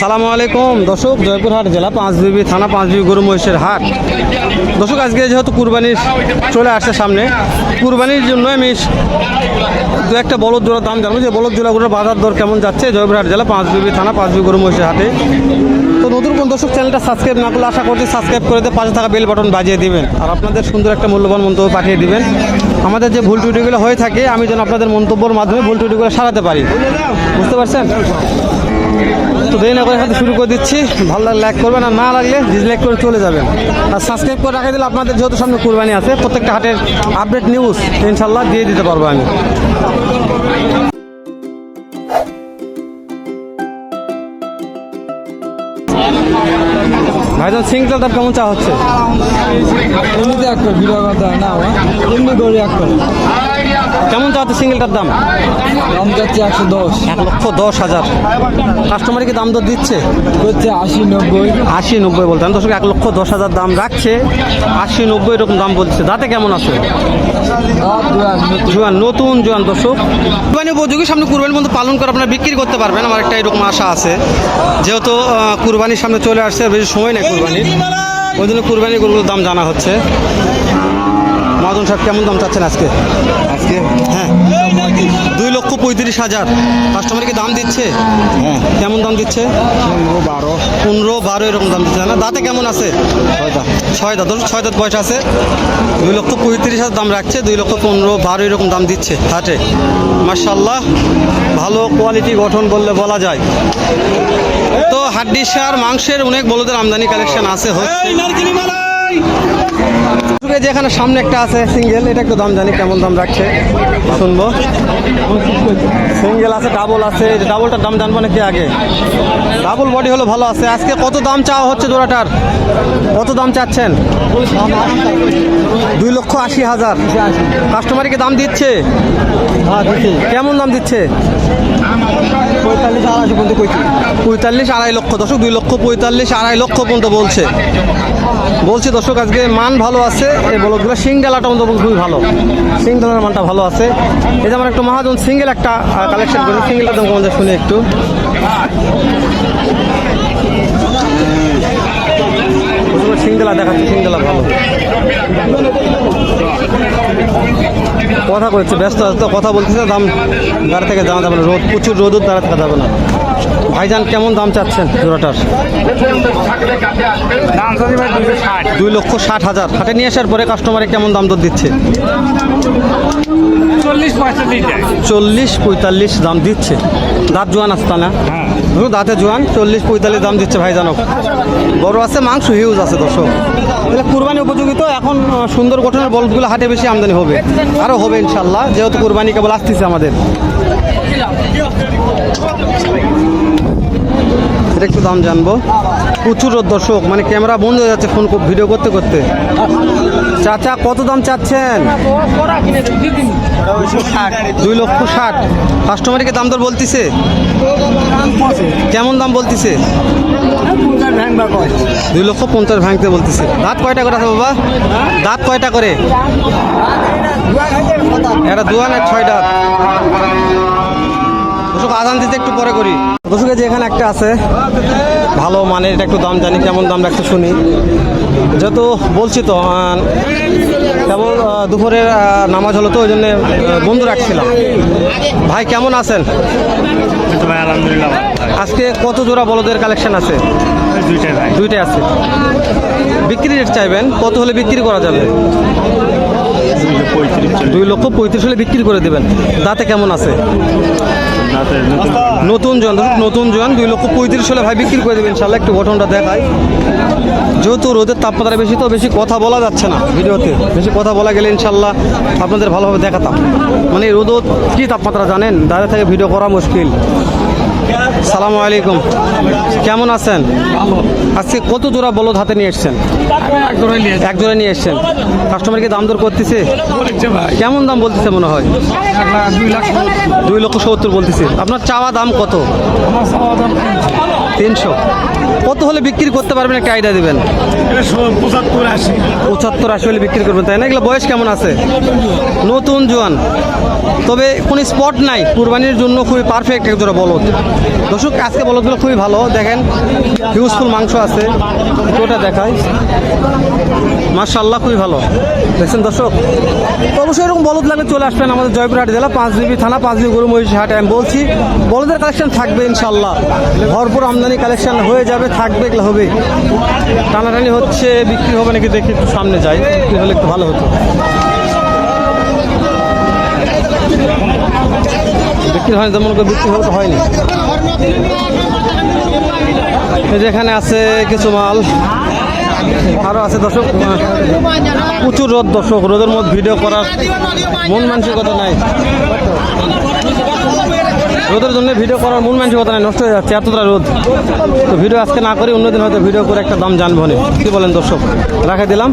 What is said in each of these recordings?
সালামু আলাইকুম। দর্শক, জয়পুরহাট জেলা পাঁচ পাঁচবিবি থানা, পাঁচ পাঁচবিবি গরু মহিষের হাট। দর্শক, আজকে যেহেতু কুরবানির চলে আসছে সামনে, কুরবানির জন্য আমি দু একটা বলদ জোড়ার দাম জানব। যে বলদ জোড়াগুলোর বাজার দর কেমন যাচ্ছে জয়পুরহাট জেলা পাঁচ পাঁচবিবি থানা, পাঁচ পাঁচবিবি গরু মহিষের হাটে। তো নতুন কোন দর্শক চ্যানেলটা সাবস্ক্রাইব না করলে আশা করছি সাবস্ক্রাইব করে দিয়ে পাশে থাকা বেল বাটন বাজিয়ে দিবেন। আর আপনাদের সুন্দর একটা মূল্যবান মন্তব্য পাঠিয়ে দিবেন। আমাদের যে ভুল ত্রুটিগুলো হয়ে থাকে, আমি যেন আপনাদের মন্তব্যের মাধ্যমে ভুল ত্রুটিগুলো সারাতে পারি। বুঝতে পারছেন? তো দেরি না করে হাতে শুরু করে দিচ্ছি। ভালো লাগলে লাইক করবেন, আর না লাগলে ডিসলাইক করে চলে যাবেন। আর সাবস্ক্রাইব করে রাখা দিলে আপনাদের যেহেতু সামনে কুরবানি আছে, প্রত্যেকটা হাটের আপডেট নিউজ ইনশাল্লাহ দিয়ে দিতে পারব আমি। ভাইজান সিংটার দাম কেমন চা হচ্ছে? না এমনি এক করে। কেমন চা হচ্ছে সিঙ্গেলটার দাম? দাম যাচ্ছে একশো দশ। এক লক্ষ দশ হাজার। কাস্টমার কি দাম দর দিচ্ছে? হচ্ছে আশি নব্বই। আশি নব্বই বলতে আমি দর্শক এক লক্ষ দশ হাজার দাম রাখছে। আশি নব্বই এরকম দাম বলছে। দাঁতে কেমন আছে? জোয়ান নতুন জোয়ান দর্শক। কুরবানি উপযোগী। সামনে কুরবানির মধ্যে পালন করে আপনারা বিক্রি করতে পারবেন। আমার একটা এরকম আশা আছে। যেহেতু কুরবানির সামনে চলে আসছে আর বেশি সময় নেই কুরবানির। ওই জন্য কুরবানির গরুগুলোর দাম জানা হচ্ছে। মহাজন সাহেব কেমন দাম চাচ্ছেন আজকে? আজকে? হ্যাঁ। দুই লক্ষ পঁয়ত্রিশ হাজার। কাস্টমার কি দাম দিচ্ছে? হ্যাঁ। কেমন দাম দিচ্ছে? পনেরো বারো। পনেরো বারো এরকম দাম দিচ্ছে না? দাঁতে কেমন আছে? ছয়টা। ছয় দাঁত ধরুন ছয় দাঁত বয়স আছে। দুই লক্ষ পঁয়ত্রিশ হাজার দাম রাখছে দুই লক্ষ পনেরো বারো এরকম দাম দিচ্ছে হাটে। মার্শাল্লাহ ভালো কোয়ালিটি গঠন বললে বলা যায়। তো হাড্ডি সার মাংসের অনেক বলদের আমদানি কালেকশন আছে হচ্ছে। এই যে এখানে সামনে একটা আছে সিঙ্গেল এটা একটু দাম জানি কেমন দাম রাখছে শুনব। সিঙ্গেল আছে ডাবল আছে ডাবলটার দাম জানব নাকি আগে? ডাবল বডি হলো ভালো আছে। আজকে কত দাম চাওয়া হচ্ছে জোড়াটার? কত দাম চাচ্ছেন? দুই লক্ষ আশি হাজার। কাস্টমারকে দাম দিচ্ছে? কেমন দাম দিচ্ছে? পঁয়তাল্লিশ আড়াইশো পর্যন্ত পঁয়তাল্লিশ আড়াই লক্ষ। দর্শক দুই লক্ষ পঁয়তাল্লিশ আড়াই লক্ষ পর্যন্ত বলছে। বলছি দর্শক, আজকে মান ভালো আছে। এই বলগুলো সিঙ্গেলাটা মতো খুবই ভালো। সিঙ্গেলের মানটা ভালো আছে। এই যেমন একটা মহাজন সিঙ্গেল একটা কালেকশন করি। সিঙ্গেলটা দাম যায় শুনি একটু। সিঙ্গেলা দেখাচ্ছে, সিঙ্গেলা ভালো। কথা বলছে ব্যস্ত তো, কথা বলতেছে দাম গাড়ি থেকে জানা যাবে না। রোদ, প্রচুর রোদ দ্বারা থাকা যাবে না। ভাইজান কেমন দাম চাচ্ছেন জোড়াটার দাম চাচ্ছি ভাই দুশো ষাট দুই লক্ষ ষাট। হাজার। হাটে নিয়ে আসার পরে কাস্টমারে কেমন দাম দর দিচ্ছে? চল্লিশ পঁয়তাল্লিশ দাম দিচ্ছে। দাঁত জোয়ান আসতা না হ্যাঁ? ধরুন দাঁতে জোয়ান চল্লিশ পঁয়তাল্লিশ দাম দিচ্ছে ভাইজানক বড় আছে মাংস হিউজ আছে দর্শক। তাহলে কুরবানি উপযোগী তো এখন সুন্দর গঠনের বলদগুলো হাটে বেশি আমদানি হবে। আরও হবে ইনশাল্লাহ যেহেতু কুরবানি কেবল আসতেছে আমাদের। এটা একটু দাম জানব। প্রচুর দর্শক মানে ক্যামেরা বন্ধ হয়ে যাচ্ছে ফোন ভিডিও করতে করতে। চাচা, কত দাম চাচ্ছেন? দুই লক্ষ ষাট। কাস্টমারকে দাম দর বলতিছে? কেমন দাম বলতিছে? দুই লক্ষ পঞ্চাশ ভাঙতে বলতেছে। দাঁত কয়টা করে আছে বাবা? দাঁত কয়টা করে? এটা দু এক ছয় দাঁত দর্শক আদান দিতে একটু পরে করি। দর্শক যে এখানে একটা আছে। ভালো মানের এটা একটু দাম জানি কেমন দাম রাখছে শুনি। যেহেতু বলছি তো আহ, দুপুরের নামাজ হলো তো ওই জন্য বন্ধ রাখছিলাম। ভাই কেমন আছেন? আলহামদুলিল্লাহ আজকে কত জোড়া বলদের কালেকশন আছে? দুইটাই আছে। বিক্রি রেট চাইবেন কত হলে বিক্রি করা যাবে? দুই লক্ষ পঁয়ত্রিশ হলে বিক্রি করে দেবেন। দাঁতে কেমন আছে? নতুন। জন নতুন জন দুই লক্ষ পঁয়ত্রিশ হলে ভাই বিক্রি করে দেবেন। ইনশাল্লাহ একটু গঠনটা দেখাই। যেহেতু রোদের তাপমাত্রা বেশি তো বেশি কথা বলা যাচ্ছে না ভিডিওতে। বেশি কথা বলা গেলে ইনশাল্লাহ আপনাদের ভালোভাবে দেখাতাম। মানে রোদ কি তাপমাত্রা জানেন? দাঁড়িয়ে থেকে ভিডিও করা মুশকিল। সালামু আলাইকুম। কেমন আছেন? আজকে কত জোড়া বলদ হাতে নিয়ে এসছেন? এক জোড়া নিয়ে এসছেন। কাস্টমারকে দাম দর করতেছে? কেমন দাম বলতেছে মনে হয়? দুই লক্ষ সত্তর বলতেছে। আপনার চাওয়া দাম কত? তিনশো। কত হলে বিক্রি করতে পারবেন একটা আইডিয়া দেবেন? পঁচাত্তর আশি। পঁচাত্তর আশি হলে বিক্রি করবেন তাই না? এগুলো বয়স কেমন আছে? নতুন জোয়ান। তবে কোনো স্পট নাই। কুরবানির জন্য খুবই পারফেক্ট এক জোড়া বলদ। দর্শক, আজকে বলদগুলো খুবই ভালো। দেখেন হিউজফুল মাংস আছে। ওটা দেখায় মার্শাল্লাহ খুবই ভালো। দেখছেন দর্শক? তো অবশ্যই এরকম বলদ লাগলে চলে আসবেন আমাদের জয়পুরহাট জেলা, পাঁচ বিবি থানা, পাঁচ বিবি গরু মহিষী হাটে আমি বলছি। বলদের কালেকশন থাকবে ইনশাল্লাহ ভরপুর আমদানি কালেকশন হয়ে যাবে, থাকবে, এগুলো হবে। টানাটানি হচ্ছে, বিক্রি হবে নাকি দেখি একটু সামনে যাই। বিক্রি হলে একটু ভালো হতো। বিক্রি হয়নি, তেমন করে বিক্রি হতে হয়নি। এই যে এখানে আছে কিছু মাল। আরও আছে দর্শক প্রচুর রোদ দর্শক, রোদের মধ্যে ভিডিও করার মন মানসিকতা নাই। রোদের জন্য ভিডিও করার মন মানসিকতা নাই, নষ্ট হয়ে যাচ্ছে, এতটা রোদ। তো ভিডিও আজকে না করে, অন্যদিন হয়তো ভিডিও করে একটা দাম জানব না। কি বলেন দর্শক? রাখা দিলাম।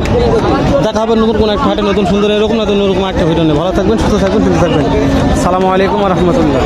দেখা হবে নতুন কোনো একটা হাটে নতুন সুন্দর এরকম নতুন এরকম একটা ভিডিও নিয়ে। ভালো থাকবেন, সুস্থ থাকবেন সুস্থ থাকবেন। সালামু আলাইকুম রহমতুল্লাহ।